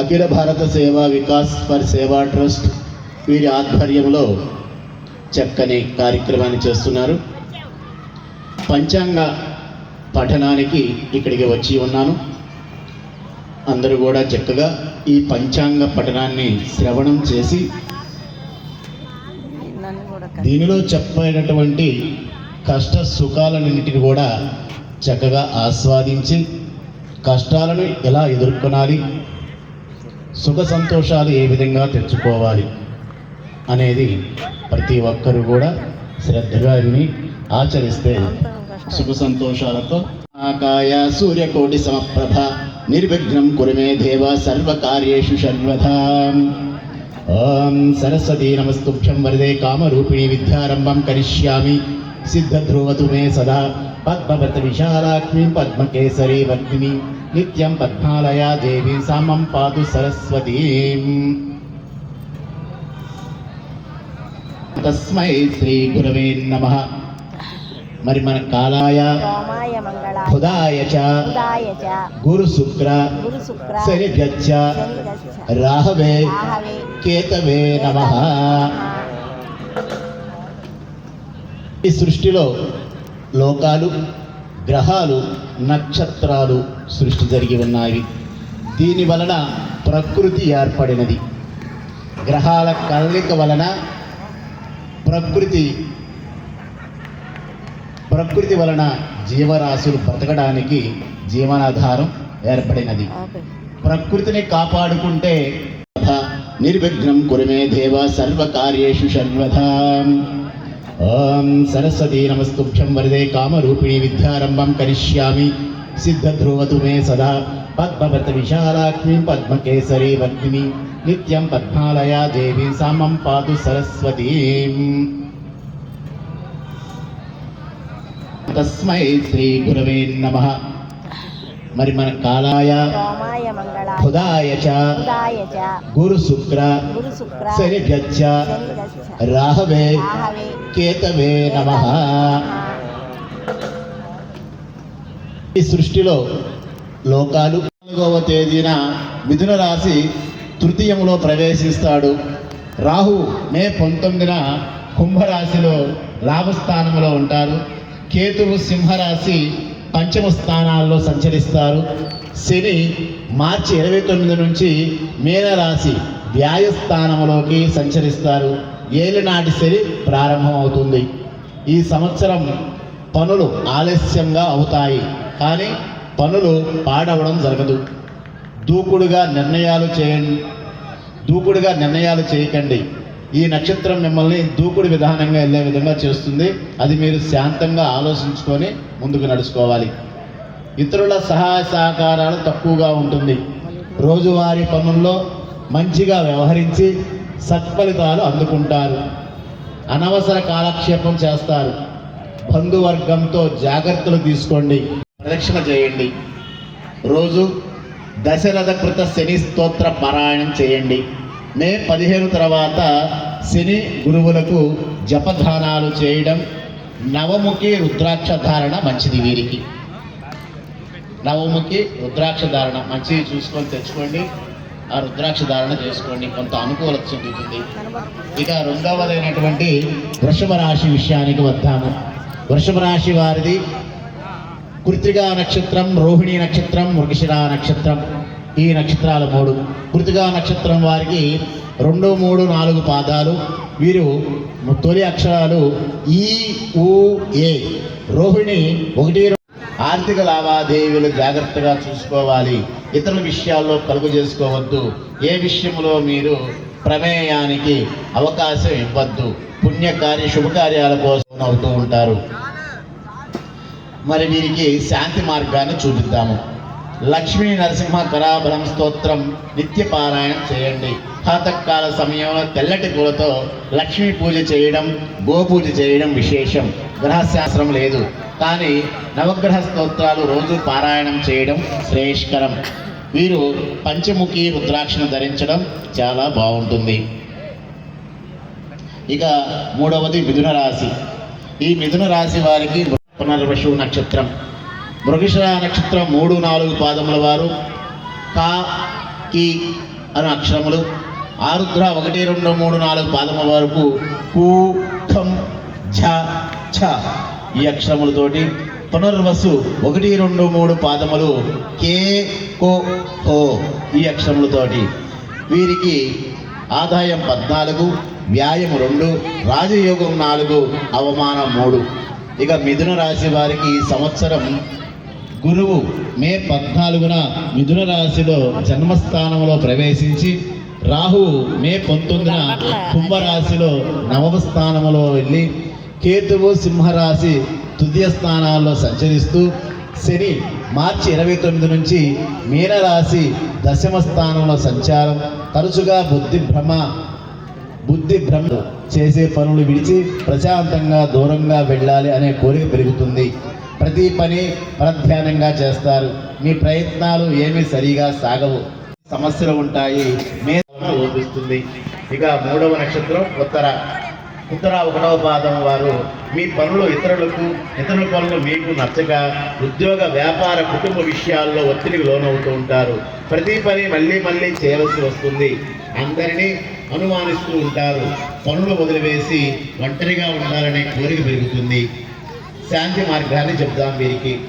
అఖిల భారత సేవా వికాస్ ఫర్ సేవా ట్రస్ట్ వీరి ఆధ్వర్యంలో చక్కని కార్యక్రమాన్ని చేస్తున్నారు. పంచాంగ పఠనానికి ఇక్కడికి వచ్చి ఉన్నాను. అందరూ కూడా చక్కగా ఈ పంచాంగ పఠనాన్ని శ్రవణం చేసి దీనిలో చెప్పినటువంటి కష్ట సుఖాలన్నింటిని కూడా చక్కగా ఆస్వాదించి కష్టాలను ఎలా ఎదుర్కొనాలి సుఖ సంతోషాలు ఏ విధంగా తెచ్చుకోవాలి అనేది ప్రతి ఒక్కరూ కూడా శ్రద్ధగా విని ఆచరిస్తే సుఖ సంతోషాలతో ఆకాయ సూర్యకోటి సమప్రభ నిర్విఘ్నం కురుమే దేవ సర్వకార్యేషు సర్వదా ఓం సరస్వతీ నమస్తుభ్యం వరదే కామరూపిణి విద్యారంభం కరిష్యామి సిద్ధధ్రువతు మే సదా. పద్మవత విశాలాక్ష్మి పద్మకేసరి వర్ధిని నిత్యం పద్మాలయా దేవి సామం పాదు సరస్వతీం. తస్మై శ్రీ గురవే నమ. మరి మన కాలాయ చ గురు శుక్ర శని గచ్చ రాహవే కేతవే నమ. ఈ సృష్టిలో లోకాలు గ్రహాలు నక్షత్రాలు సృష్టి జరిగి ఉన్నాయి. దీని వలన ప్రకృతి ఏర్పడినది. గ్రహాల కదలిక వలన ప్రకృతి ప్రకృతి వలన జీవరాశులు బ్రతకడానికి జీవనాధారం ఏర్పడినది. ప్రకృతిని కాపాడుకుంటే నిర్విఘ్నం కురుమే దేవ సర్వకార్యేషు సర్వదా. ఓం సరస్వతీ నమస్తుభ్యం వరదే కామరూపిణి విద్యారంభం కరిష్యామి. సిద్ధధ్రువతు మే సదా పద్మవత విశాలాక్ష్మీం పద్మకేసరీ వర్ధిని నిత్యం పద్మాలయా దేవి సామం పాదు సరస్వతీం తస్మై శ్రీ గురవే నమ మరి మన కాలాయ చ గురు శుక్ర శని గచ్చ రాహవే కేతవే నమ ఈ సృష్టిలో లోకాలు నాలుగవ తేదీన మిథున రాశి తృతీయంలో ప్రవేశిస్తాడు. రాహు మే పంతొమ్మిదిన కుంభరాశిలో లాభస్థానంలో ఉంటారు. కేతువు సింహరాశి పంచమ స్థానాల్లో సంచరిస్తారు. శని మార్చి ఇరవై తొమ్మిది నుంచి మీనరాశి వ్యాయస్థానంలోకి సంచరిస్తారు. ఏలినాటి శని ప్రారంభమవుతుంది. ఈ సంవత్సరం పనులు ఆలస్యంగా అవుతాయి. కానీ పనులు పాడవడం జరగదు. దూకుడుగా నిర్ణయాలు చేయండి. దూకుడుగా నిర్ణయాలు చేయకండి. ఈ నక్షత్రం మిమ్మల్ని దూకుడు విధానంగా వెళ్ళే విధంగా చేస్తుంది. అది మీరు శాంతంగా ఆలోచించుకొని ముందుకు నడుచుకోవాలి. ఇతరుల సహాయ సహకారాలు తక్కువగా ఉంటుంది. రోజువారీ పనుల్లో మంచిగా వ్యవహరించి సత్ఫలితాలు అందుకుంటారు. అనవసర కాలక్షేపం చేస్తారు. బంధువర్గంతో జాగ్రత్తలు తీసుకోండి. ప్రదక్షిణ చేయండి. రోజు దశరథ కృత శని స్తోత్ర పారాయణం చేయండి. మే పదిహేను తర్వాత శని గురువులకు జపధానాలు చేయడం నవముఖి రుద్రాక్ష ధారణ మంచిది వీరికి. నవముఖి రుద్రాక్ష ధారణ మంచిది చూసుకొని తెచ్చుకోండి. ఆ రుద్రాక్ష ధారణ చేసుకోండి. కొంత అనుకూలత చెందుతుంది ఇక రెండవదైనటువంటి వృషభ రాశి విషయానికి వద్దాము. వృషభ రాశి వారిది కృతిగా నక్షత్రం రోహిణి నక్షత్రం మృగశిర నక్షత్రం. ఈ నక్షత్రాలు మూడు. కృతిగా నక్షత్రం వారికి రెండు మూడు నాలుగు పాదాలు. వీరు తొలి అక్షరాలు ఈ ఊ ఏ. రోహిణి ఒకటి ఆర్థిక లావాదేవీలు జాగ్రత్తగా చూసుకోవాలి. ఇతరుల విషయాల్లో కలుగు చేసుకోవద్దు. ఏ విషయంలో మీరు ప్రమేయానికి అవకాశం ఇవ్వద్దు. పుణ్యకార్య శుభకార్యాల కోసం అవుతూ ఉంటారు. మరి వీరికి శాంతి మార్గాన్ని చూపిద్దాము. లక్ష్మీ నరసింహ కరాబలం స్తోత్రం నిత్య పారాయణం చేయండి. ప్రాతకాల సమయంలో తెల్లటి పూలతో లక్ష్మీ పూజ చేయడం గోపూజ చేయడం విశేషం. గ్రహశాస్త్రం లేదు. కానీ నవగ్రహ స్తోత్రాలు రోజు పారాయణం చేయడం శ్రేయస్కరం. వీరు పంచముఖి రుద్రాక్షను ధరించడం చాలా బాగుంటుంది. ఇక మూడవది మిథున రాశి ఈ మిథున రాశి వారికి పునర్వశు నక్షత్రం. మృగశిర నక్షత్రం మూడు నాలుగు పాదముల వారు. కా కి అనే అక్షరములు. ఆరుద్ర ఒకటి రెండు మూడు నాలుగు పాదముల వరకు కూ ఖం ఝ ఛ ఈ అక్షరములతోటి పునర్వసు ఒకటి రెండు మూడు పాదములు కే కో హో ఈ అక్షరములతోటి వీరికి ఆదాయం పద్నాలుగు వ్యాయం రెండు రాజయోగం నాలుగు అవమానం మూడు. ఇక మిథున రాశి వారికి ఈ సంవత్సరం గురువు మే పద్నాలుగున మిథున రాశిలో జన్మస్థానంలో ప్రవేశించి రాహువు మే పంతొమ్మిదిన కుంభరాశిలో నవమ స్థానంలో వెళ్ళి కేతువు సింహరాశి తుదియ స్థానాల్లో సంచరిస్తూ శని మార్చి ఇరవై తొమ్మిది నుంచి మీనరాశి దశమ స్థానంలో సంచారం. తరచుగా బుద్ధి భ్రమ బుద్ధి భ్రమ చేసే పనులు విడిచి ప్రశాంతంగా దూరంగా వెళ్ళాలి అనే కోరిక పెరుగుతుంది. ప్రతి పని పరధ్యానంగా చేస్తారు. మీ ప్రయత్నాలు ఏమీ సరిగా సాగవు. సమస్యలు ఉంటాయి. మే లోపిస్తుంది ఇక మూడవ నక్షత్రం ఉత్తర. ఉత్తర ఒకటవ పాదం వారు మీ పనులు ఇతరులకు ఇతరుల పనులు మీకు నచ్చక ఉద్యోగ వ్యాపార కుటుంబ విషయాల్లో ఒత్తిడికి లోనవుతూ ఉంటారు. ప్రతి పని మళ్ళీ మళ్ళీ చేయవలసి వస్తుంది. అందరినీ అనుమానిస్తూ ఉంటారు. పనులు వదిలివేసి ఒంటరిగా ఉండాలనే కోరిక పెరుగుతుంది. శాంతి మార్గాన్ని చెప్తాం వీరికి.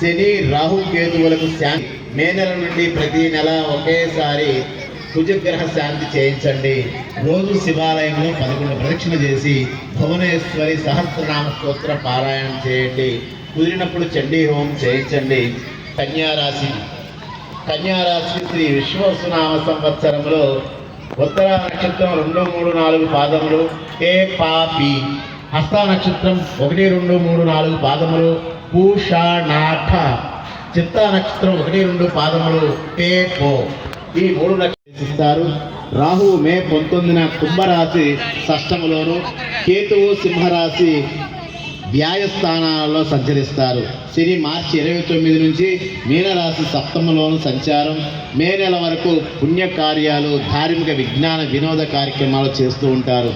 శని రాహు కేతువులకు శాంతి. మే నెల నుండి ప్రతి నెల ఒకేసారి కుజగ్రహ శాంతి చేయించండి. రోజు శివాలయంలో పదకొండు ప్రదక్షిణ చేసి భువనేశ్వరి సహస్రనామ స్తోత్ర పారాయణం చేయండి. కుదిరినప్పుడు చండీ హోమం చేయించండి. కన్యారాశి కన్యారాశి శ్రీ విశ్వసునామ సంవత్సరంలో ఉత్తర నక్షత్రం రెండు మూడు నాలుగు పాదములు. ఏ పాపి హస్త నక్షత్రం ఒకటి రెండు మూడు నాలుగు పాదములు. పూషాణాఠ చిత్త నక్షత్రం ఒకటి రెండు పాదములు. టే పో. ఈ మూడు నక్షత్రిస్తారు రాహు మే పంతొమ్మిదిన కుంభరాశి షష్టములోను. కేతువు సింహరాశి వ్యాయస్థానాలలో సంచరిస్తారు. శని మార్చి ఇరవై తొమ్మిది నుంచి మీనరాశి సప్తమలోను సంచారం. మే నెల వరకు పుణ్యకార్యాలు ధార్మిక విజ్ఞాన వినోద కార్యక్రమాలు చేస్తూ ఉంటారు.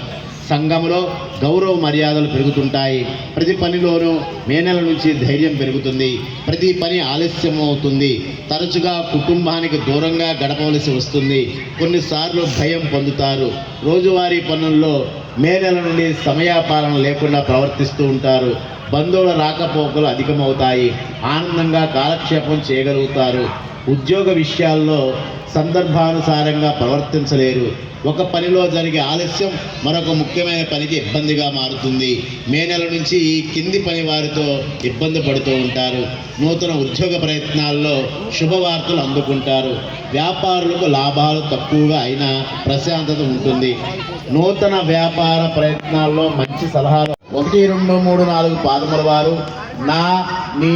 సంఘంలో గౌరవ మర్యాదలు పెరుగుతుంటాయి. ప్రతి పనిలోనూ మే నెల నుంచి ధైర్యం పెరుగుతుంది. ప్రతి పని ఆలస్యం అవుతుంది తరచుగా కుటుంబానికి దూరంగా గడపవలసి వస్తుంది. కొన్నిసార్లు భయం పొందుతారు. రోజువారీ పనుల్లో మే నెల నుండి సమయాపాలన లేకుండా ప్రవర్తిస్తూ ఉంటారు. బంధువుల రాకపోకలు అధికమవుతాయి. ఆనందంగా కాలక్షేపం చేయగలుగుతారు. ఉద్యోగ విషయాల్లో సందర్భానుసారంగా ప్రవర్తించలేరు. ఒక పనిలో జరిగే ఆలస్యం మరొక ముఖ్యమైన పనికి ఇబ్బందిగా మారుతుంది. మే నెల నుంచి ఈ కింది పని వారితో ఇబ్బంది పడుతూ ఉంటారు. నూతన ఉద్యోగ ప్రయత్నాల్లో శుభవార్తలు అందుకుంటారు. వ్యాపారులకు లాభాలు తక్కువగా అయినా ప్రశాంతత ఉంటుంది. నూతన వ్యాపార ప్రయత్నాల్లో మంచి సలహాలు ఒకటి రెండు మూడు నాలుగు పాదముల వారు నా నీ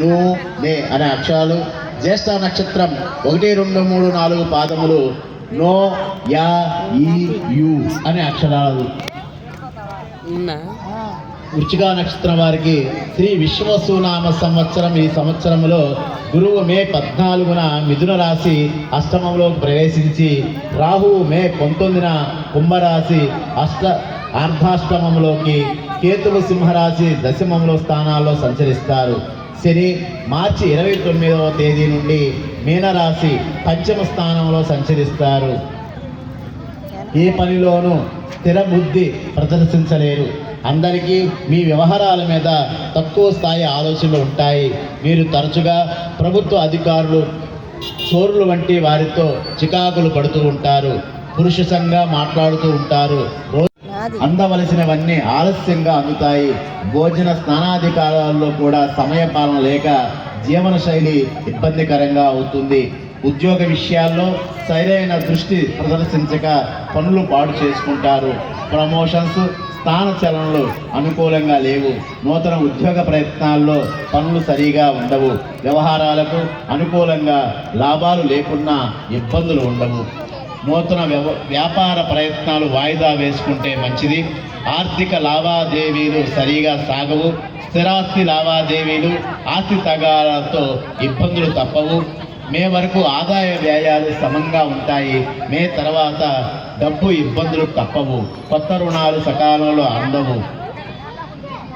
ను నే అనే అక్షరాలు జ్యేష్ఠ నక్షత్రం ఒకటి రెండు మూడు నాలుగు పాదములు. నో యా ఈ యు అనే అక్షరాలు. వృచ్చిక నక్షత్రం వారికి శ్రీ విశ్వసునామ సంవత్సరం ఈ సంవత్సరంలో గురువు మే పద్నాలుగున మిథున రాశి అష్టమంలో ప్రవేశించి రాహువు మే పంతొమ్మిదిన కుంభరాశి అష్ట అర్ధాష్టమంలోకి కేతువు సింహరాశి దశమంలో స్థానాల్లో సంచరిస్తారు. శని మార్చి ఇరవై తొమ్మిదవ తేదీ నుండి మీనరాశి పంచమ స్థానంలో సంచరిస్తారు. ఏ పనిలోనూ స్థిర బుద్ధి ప్రదర్శించలేరు. అందరికీ మీ వ్యవహారాల మీద తక్కువ స్థాయి ఆలోచనలు ఉంటాయి. మీరు తరచుగా ప్రభుత్వ అధికారులు చోరులు వంటి వారితో చికాకులు పడుతూ ఉంటారు. పురుషసంగా మాట్లాడుతూ ఉంటారు. అందవలసినవన్నీ ఆలస్యంగా అందుతాయి. భోజన స్నానాధికారాల్లో కూడా సమయపాలన లేక జీవన శైలి ఇబ్బందికరంగా అవుతుంది. ఉద్యోగ విషయాల్లో సరైన దృష్టి ప్రదర్శించక పనులు పాడు చేసుకుంటారు. ప్రమోషన్స్ స్థాన చలనలు అనుకూలంగా లేవు. నూతన ఉద్యోగ ప్రయత్నాల్లో పనులు సరిగా ఉండవు. వ్యవహారాలకు అనుకూలంగా లాభాలు లేకున్నా ఇబ్బందులు ఉండవు. నూతన వ్యవ వ్యాపార ప్రయత్నాలు వాయిదా వేసుకుంటే మంచిది. ఆర్థిక లావాదేవీలు సరిగా సాగవు. స్థిరాస్తి లావాదేవీలు ఆస్తి తగాలతో ఇబ్బందులు తప్పవు. మే వరకు ఆదాయ వ్యయాలు సమంగా ఉంటాయి. మే తర్వాత డబ్బు ఇబ్బందులు తప్పవు. కొత్త రుణాలు సకాలంలో అందవు.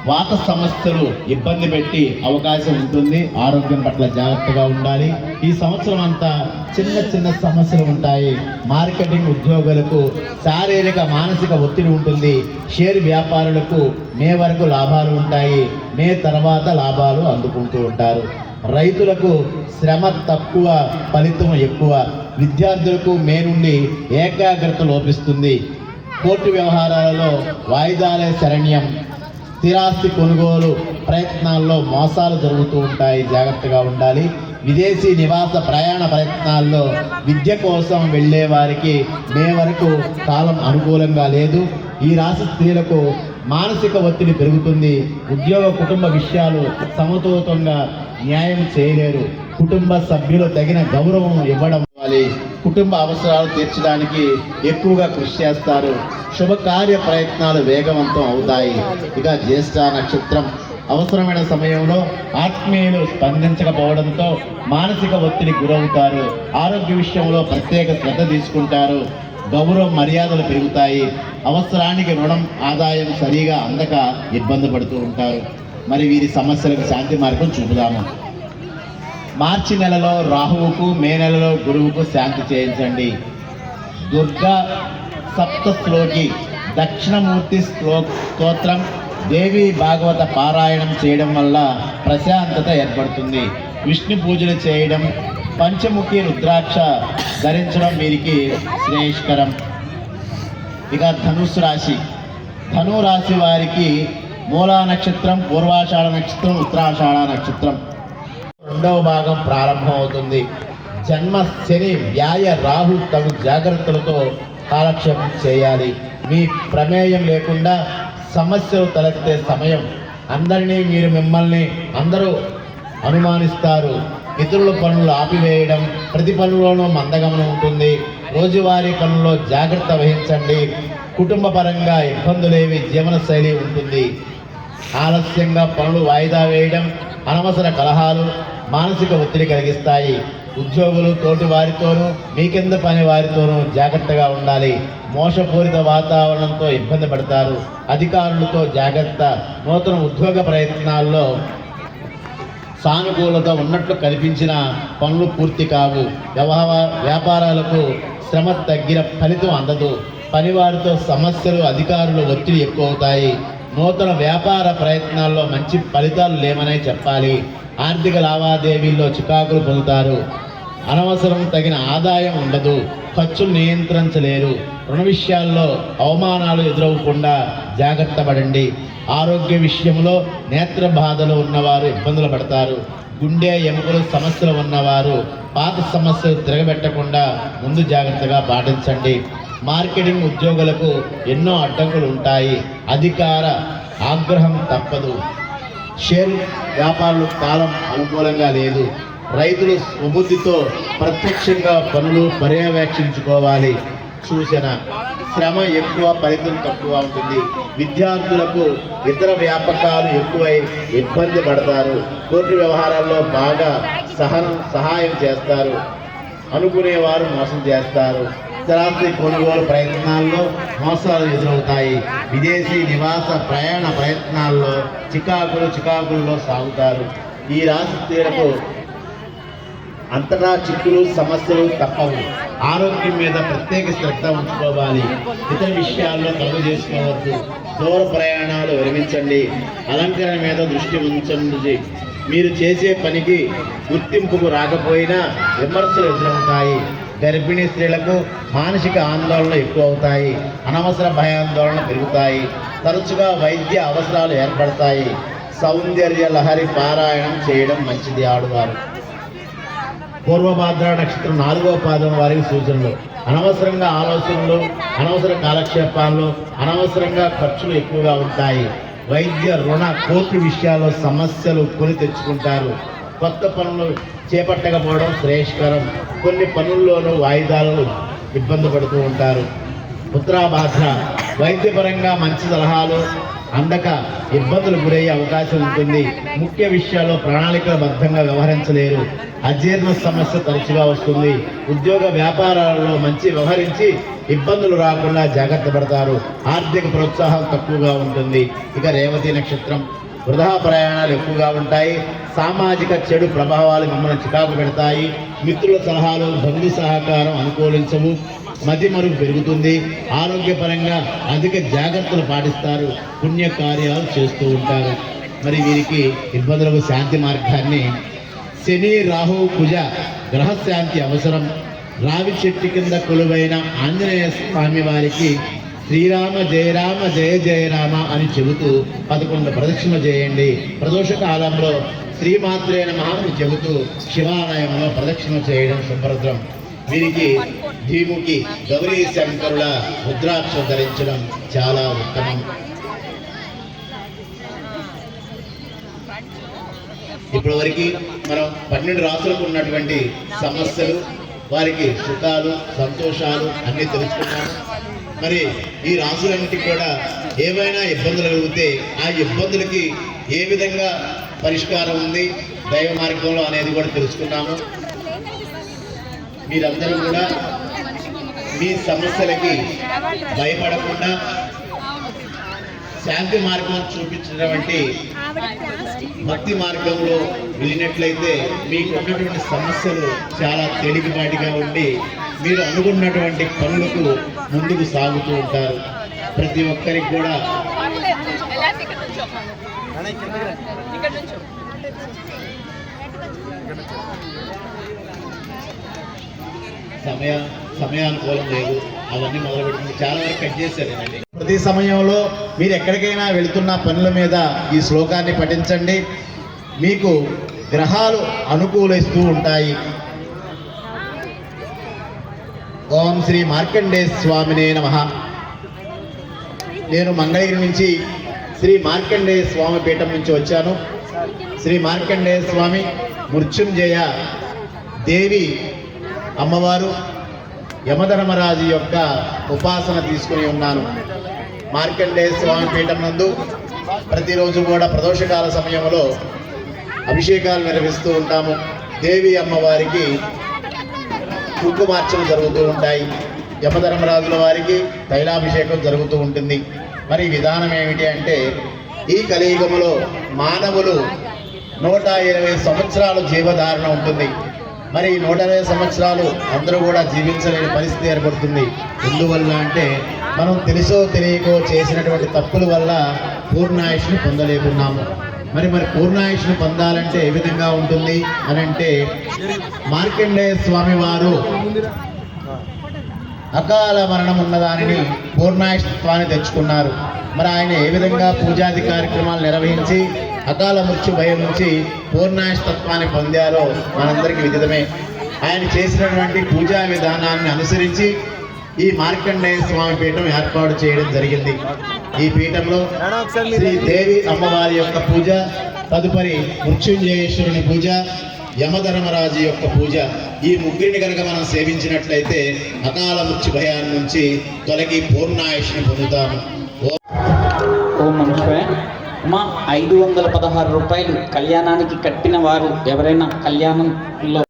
వాత సమస్యలు ఇబ్బంది పెట్టి అవకాశం ఉంటుంది. ఆరోగ్యం పట్ల జాగ్రత్తగా ఉండాలి. ఈ సంవత్సరం అంతా చిన్న చిన్న సమస్యలు ఉంటాయి. మార్కెటింగ్ ఉద్యోగులకు శారీరక మానసిక ఒత్తిడి ఉంటుంది. షేర్ వ్యాపారులకు మే వరకు లాభాలు ఉంటాయి. మే తర్వాత లాభాలు అందుకుంటూ ఉంటారు. రైతులకు శ్రమ తక్కువ ఫలితం ఎక్కువ. విద్యార్థులకు మే నుండి ఏకాగ్రత లోపిస్తుంది. కోర్టు వ్యవహారాలలో వాయిదాలే శరణ్యం స్థిరాస్తి కొనుగోలు ప్రయత్నాల్లో మోసాలు జరుగుతూ ఉంటాయి. జాగ్రత్తగా ఉండాలి. విదేశీ నివాస ప్రయాణ ప్రయత్నాల్లో విద్య కోసం వెళ్ళే వారికి మే వరకు కాలం అనుకూలంగా లేదు. ఈ రాశి స్త్రీలకు మానసిక ఒత్తిడి పెరుగుతుంది. ఉద్యోగ కుటుంబ విషయాలు సమతూతంగా న్యాయం చేయలేరు. కుటుంబ సభ్యులు తగిన గౌరవం ఇవ్వడం ఇవ్వాలి కుటుంబ అవసరాలు తీర్చడానికి ఎక్కువగా కృషి చేస్తారు. శుభకార్య ప్రయత్నాలు వేగవంతం అవుతాయి. ఇక జ్యేష్ఠ నక్షత్రం. అవసరమైన సమయంలో ఆత్మీయులు స్పందించకపోవడంతో మానసిక ఒత్తిడి గురవుతారు. ఆరోగ్య విషయంలో ప్రత్యేక శ్రద్ధ తీసుకుంటారు. గౌరవ మర్యాదలు పెరుగుతాయి. అవసరానికి రుణం ఆదాయం సరిగా అందక ఇబ్బంది పడుతూ ఉంటారు. మరి వీరి సమస్యలకు శాంతి మార్గం చూపుదాము. మార్చి నెలలో రాహువుకు మే నెలలో గురువుకు శాంతి చేయించండి. దుర్గా సప్త శ్లోకి దక్షిణమూర్తి శ్లో స్తోత్రం దేవి భాగవత పారాయణం చేయడం వల్ల ప్రశాంతత ఏర్పడుతుంది. విష్ణు పూజలు చేయడం పంచముఖి రుద్రాక్ష ధరించడం వీరికి శ్రేయస్కరం. ఇక ధనుసు రాశి. ధను రాశి వారికి మూలా నక్షత్రం పూర్వాషాఢ నక్షత్రం ఉత్తరాషాఢ నక్షత్రం. రెండవ భాగం ప్రారంభమవుతుంది. జన్మ శని వ్యాయ రాహు తగు జాగ్రత్తలతో కాలక్షేపం చేయాలి. మీ ప్రమేయం లేకుండా సమస్యలు తలెత్తే సమయం. అందరినీ మీరు మిమ్మల్ని అందరూ అనుమానిస్తారు. ఇతరుల పనులు ఆపివేయడం ప్రతి పనుల్లోనూ మందగమనం ఉంటుంది. రోజువారీ పనుల్లో జాగ్రత్త వహించండి. కుటుంబ పరంగా ఇబ్బందులేవి జీవన శైలి ఉంటుంది. ఆలస్యంగా పనులు వాయిదా వేయడం అనవసర కలహాలు మానసిక ఒత్తిడి కలిగిస్తాయి. ఉద్యోగులు తోటి వారితోనూ మీ కింద పని వారితోనూ జాగ్రత్తగా ఉండాలి. మోసపూరిత వాతావరణంతో ఇబ్బంది పడతారు. అధికారులతో జాగ్రత్త. నూతన ఉద్యోగ ప్రయత్నాల్లో సానుకూలత ఉన్నట్లు కనిపించిన పనులు పూర్తి కావు. వ్యవహార వ్యాపారాలకు శ్రమ తగ్గిన ఫలితం అందదు. పనివారితో సమస్యలు అధికారులు ఒత్తిడి ఎక్కువ అవుతాయి నూతన వ్యాపార ప్రయత్నాల్లో మంచి ఫలితాలు లేవనే చెప్పాలి. ఆర్థిక లావాదేవీల్లో చికాకులు పొందుతారు. అనవసరం తగిన ఆదాయం ఉండదు. ఖర్చులు నియంత్రించలేరు. రుణ విషయాల్లో అవమానాలు ఎదురవ్వకుండా జాగ్రత్త పడండి. ఆరోగ్య విషయంలో నేత్ర బాధలు ఉన్నవారు ఇబ్బందులు పడతారు. గుండె ఎముకలు సమస్యలు ఉన్నవారు పాత సమస్యలు తిరగబెట్టకుండా ముందు జాగ్రత్తగా పాటించండి. మార్కెటింగ్ ఉద్యోగులకు ఎన్నో అడ్డంకులు ఉంటాయి. అధికార ఆగ్రహం తప్పదు. షేర్ వ్యాపారులు కాలం అనుకూలంగా లేదు. రైతులు స్వబుద్ధితో ప్రత్యక్షంగా పనులు పర్యవేక్షించుకోవాలి. సూచన శ్రమ ఎక్కువ ఫలితం తక్కువ ఉంటుంది. విద్యార్థులకు ఇతర వ్యాపకాలు ఎక్కువై ఇబ్బంది పడతారు. కోర్టు వ్యవహారాల్లో బాగా సహనం సహాయం చేస్తారు. అనుకునేవారు మోసం చేస్తారు. స్థిరాస్తి కొనుగోలు ప్రయత్నాల్లో మోసాలు ఎదురవుతాయి. విదేశీ నివాస ప్రయాణ ప్రయత్నాల్లో చికాకులు చికాకుల్లో సాగుతారు. ఈ రాశి తీరకు అంతటా చిక్కులు సమస్యలు తప్పవు. ఆరోగ్యం మీద ప్రత్యేక శ్రద్ధ ఉంచుకోవాలి. ఇతర విషయాల్లో కలుగు చేసుకోవద్దు. దూర ప్రయాణాలు విరమించండి. అలంకరణ మీద దృష్టి ఉంచండి. మీరు చేసే పనికి గుర్తింపుకు రాకపోయినా విమర్శలు ఎదురవుతాయి. గర్భిణీ స్త్రీలకు మానసిక ఆందోళనలు ఎక్కువ అవుతాయి అనవసర భయాందోళన పెరుగుతాయి తరచుగా వైద్య అవసరాలు ఏర్పడతాయి. సౌందర్య లహరి పారాయణం చేయడం మంచిది ఆడువారు. పూర్వభాద్ర నక్షత్రం నాలుగో పాదం వారికి సూచనలు. అనవసరంగా ఆలోచనలు అనవసర కాలక్షేపాలు అనవసరంగా ఖర్చులు ఎక్కువగా ఉంటాయి. వైద్య రుణ కోర్టు విషయాల్లో సమస్యలు కొని తెచ్చుకుంటారు. కొత్త పనులు చేపట్టకపోవడం శ్రేయస్కరం. కొన్ని పనుల్లోనూ వాయిదాలను ఇబ్బంది పడుతూ ఉంటారు. ఉత్తరాభాద్ర వైద్యపరంగా మంచి సలహాలు అందక ఇబ్బందులు గురయ్యే అవకాశం ఉంటుంది. ముఖ్య విషయాల్లో ప్రణాళికబద్ధంగా వ్యవహరించలేరు. అజీర్ణ సమస్య తరచుగా వస్తుంది. ఉద్యోగ వ్యాపారాలలో మంచి వ్యవహరించి ఇబ్బందులు రాకుండా జాగ్రత్త పడతారు. ఆర్థిక ప్రోత్సాహం తక్కువగా ఉంటుంది. ఇక రేవతి నక్షత్రం. వృధా ప్రయాణాలు ఎక్కువగా ఉంటాయి. సామాజిక చెడు ప్రభావాలు మిమ్మల్ని చికాకు పెడతాయి. మిత్రుల సలహాలు బంధు సహకారం అనుకూలించవు. మతి మరుగు పెరుగుతుంది. ఆరోగ్యపరంగా అధిక జాగ్రత్తలు పాటిస్తారు. పుణ్య కార్యాలు చేస్తూ ఉంటారు. మరి వీరికి ఇబ్బందులకు శాంతి మార్గాన్ని శని రాహు కుజ గ్రహశాంతి అవసరం. రావి చెట్టు కింద కొలువైన ఆంజనేయ స్వామి వారికి శ్రీరామ జయరామ జయ జయరామ అని చెబుతూ పదకొండు ప్రదక్షిణ చేయండి. ప్రదోష కాలంలో శ్రీమాత్రే నమః అని చెబుతూ శివాలయంలో ప్రదక్షిణ చేయడం శుభ్రద్రం వీరికి భీముకి గౌరీ శంకరుల రుద్రాక్ష ధరించడం చాలా ఉత్తమం. ఇప్పటి వరకు మనం పన్నెండు రాసులకు ఉన్నటువంటి సమస్యలు వారికి సుఖాలు సంతోషాలు అన్నీ తెలుసుకున్నాము. మరి ఈ రాసులన్నిటికీ కూడా ఏమైనా ఇబ్బందులు కలిగితే ఆ ఇబ్బందులకి ఏ విధంగా పరిష్కారం ఉంది? దైవ మార్గంలో అనేది కూడా తెలుసుకున్నాము మీరందరూ కూడా మీ సమస్యలకి భయపడకుండా శాంతి మార్గం చూపించినటువంటి భక్తి మార్గంలో వెళ్ళినట్లయితే మీకు ఉన్నటువంటి సమస్యలు చాలా తేలికపాటిగా ఉండి మీరు అనుకున్నటువంటి పనులకు ముందుకు సాగుతూ ఉంటారు. ప్రతి ఒక్కరికి కూడా సమయ సమయానుకూలం లేదు. అవన్నీ మొదలు పెట్టుకుని చాలా వరకు కట్ చేశారు ప్రతి సమయంలో మీరు ఎక్కడికైనా వెళుతున్న పనుల మీద ఈ శ్లోకాన్ని పఠించండి. మీకు గ్రహాలు అనుకూలిస్తూ ఉంటాయి. ఓం శ్రీ మార్కండే స్వామినే నమ. నేను మంగళగిరి నుంచి శ్రీ మార్కండేయ స్వామి పీఠం నుంచి వచ్చాను. శ్రీ మార్కండేయ స్వామి మృత్యుంజయ దేవి అమ్మవారు యమధర్మరాజు యొక్క ఉపాసన తీసుకుని ఉన్నాను. మార్కండేయ స్వామి పీఠం నందు ప్రతిరోజు కూడా ప్రదోషకాల సమయంలో అభిషేకాలు నిర్వహిస్తూ ఉంటాము. దేవి అమ్మవారికి కుంకుమార్చన జరుగుతూ ఉంటాయి. యమధర్మరాజుల వారికి తైలాభిషేకం జరుగుతూ ఉంటుంది. మరి విధానం ఏమిటి అంటే ఈ కలియుగములో మానవులు నూట ఇరవై సంవత్సరాలు జీవధారణ ఉంటుంది. మరి నూట ఇరవై సంవత్సరాలు అందరూ కూడా జీవించలేని పరిస్థితి ఏర్పడుతుంది. ఎందువల్ల అంటే మనం తెలుసో తెలియకో చేసినటువంటి తప్పుల వల్ల పూర్ణాయుష్ని పొందలేకున్నాము. మరి మరి పూర్ణాయుష్ని పొందాలంటే ఏ విధంగా ఉంటుంది అని అంటే మార్కండేయ స్వామి వారు అకాల మరణం ఉన్నదానిని పూర్ణాయుషత్వాన్ని తెచ్చుకున్నారు. మరి ఆయన ఏ విధంగా పూజాది కార్యక్రమాలు నిర్వహించి అకాల మృత్యు భయం నుంచి పూర్ణాయుష్తత్వాన్ని పొందారో మనందరికీ విదితమే. ఆయన చేసినటువంటి పూజా విధానాన్ని అనుసరించి ఈ మార్కండేయ స్వామి పీఠం ఏర్పాటు చేయడం జరిగింది. ఈ పీఠంలో శ్రీ దేవి అమ్మవారి యొక్క పూజ తదుపరి మృత్యుంజయేశ్వరుని పూజ యమధర్మరాజు యొక్క పూజ. ఈ ముగ్గురిని కనుక మనం సేవించినట్లయితే అకాల మృత్యు భయాన్ని నుంచి తొలగి పూర్ణాయుష్ని పొందుతాము. ఓం నమస్కారం అమ్మా ఐదు వందల పదహారు రూపాయలు కళ్యాణానికి కట్టిన వారు ఎవరైనా కళ్యాణంలో